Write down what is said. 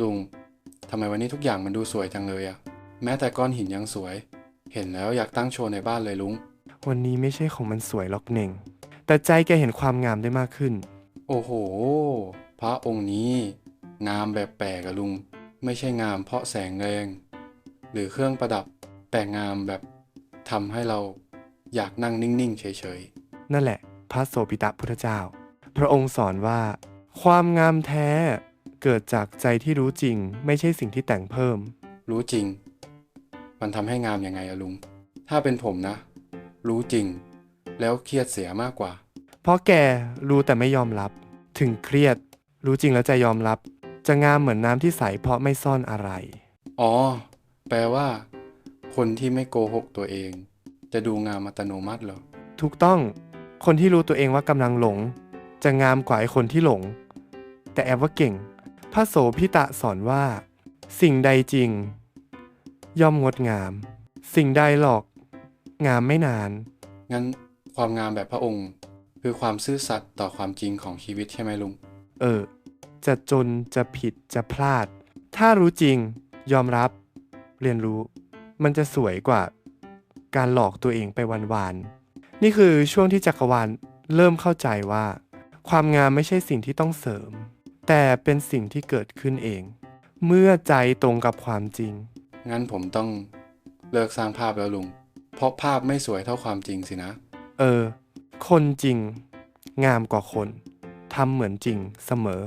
ลุงทำไมวันนี้ทุกอย่างมันดูสวยจังเลยอะแม้แต่ก้อนหินยังสวย เห็นแล้วอยากตั้งโชว์ในบ้านเลยลุง วันนี้ไม่ใช่ของมันสวยหรอกเน่ง แต่ใจแกเห็นความงามได้มากขึ้น โอ้โห พระองค์นี้ งามแบบแปลกอะลุง ไม่ใช่งามเพราะแสงแรง หรือเครื่องประดับ แต่งามแบบทำให้เราอยากนั่งนิ่งๆเฉยนั่นแหละ พระโสปิตะพุทธเจ้า พระองค์สอนว่า ความงามแท้ เกิดจากใจที่รู้จริง ไม่ใช่สิ่งที่แต่งเพิ่มๆรู้จริง มันทำให้งามยังไงอะลุง ถ้าเป็นผมนะ รู้จริง แล้วเครียดเสียมากกว่า เพราะแกรู้แต่ไม่ยอมรับ ถึงเครียด รู้จริงแล้วจะยอมรับ จะงามเหมือนน้ำที่ใสเพราะไม่ซ่อนอะไร อ๋อ แปลว่า คนที่ไม่โกหกตัวเอง จะดูงามอัตโนมัติเหรอ ถูกต้อง คนที่รู้ตัวเองว่ากำลังหลง จะงามกว่าไอ้คนที่หลง แต่แอบว่าเก่ง พระโสพิตะสอนว่า สิ่งใดจริง ย่อมงดงาม สิ่งใดหลอก งามไม่นาน งั้นความงามแบบพระองค์ คือความซื่อสัตย์ต่อความจริงของชีวิตใช่ไหมลุง เออ จะจนจะผิดจะพลาด ถ้ารู้จริง ยอมรับ เรียนรู้ มันจะสวยกว่า การหลอกตัวเองไปวันๆนี่คือช่วงที่จักรวาลเริ่มเข้าใจว่า ความงามไม่ใช่สิ่งที่ต้องเสริม แต่เป็นสิ่งที่เกิดขึ้นเอง เมื่อใจตรงกับความจริง งั้นผมต้องเลิกสร้างภาพแล้วลุง เพราะภาพไม่สวยเท่าความจริงสินะ เออ คนจริง งามกว่าคนทำเหมือนจริงเสมอ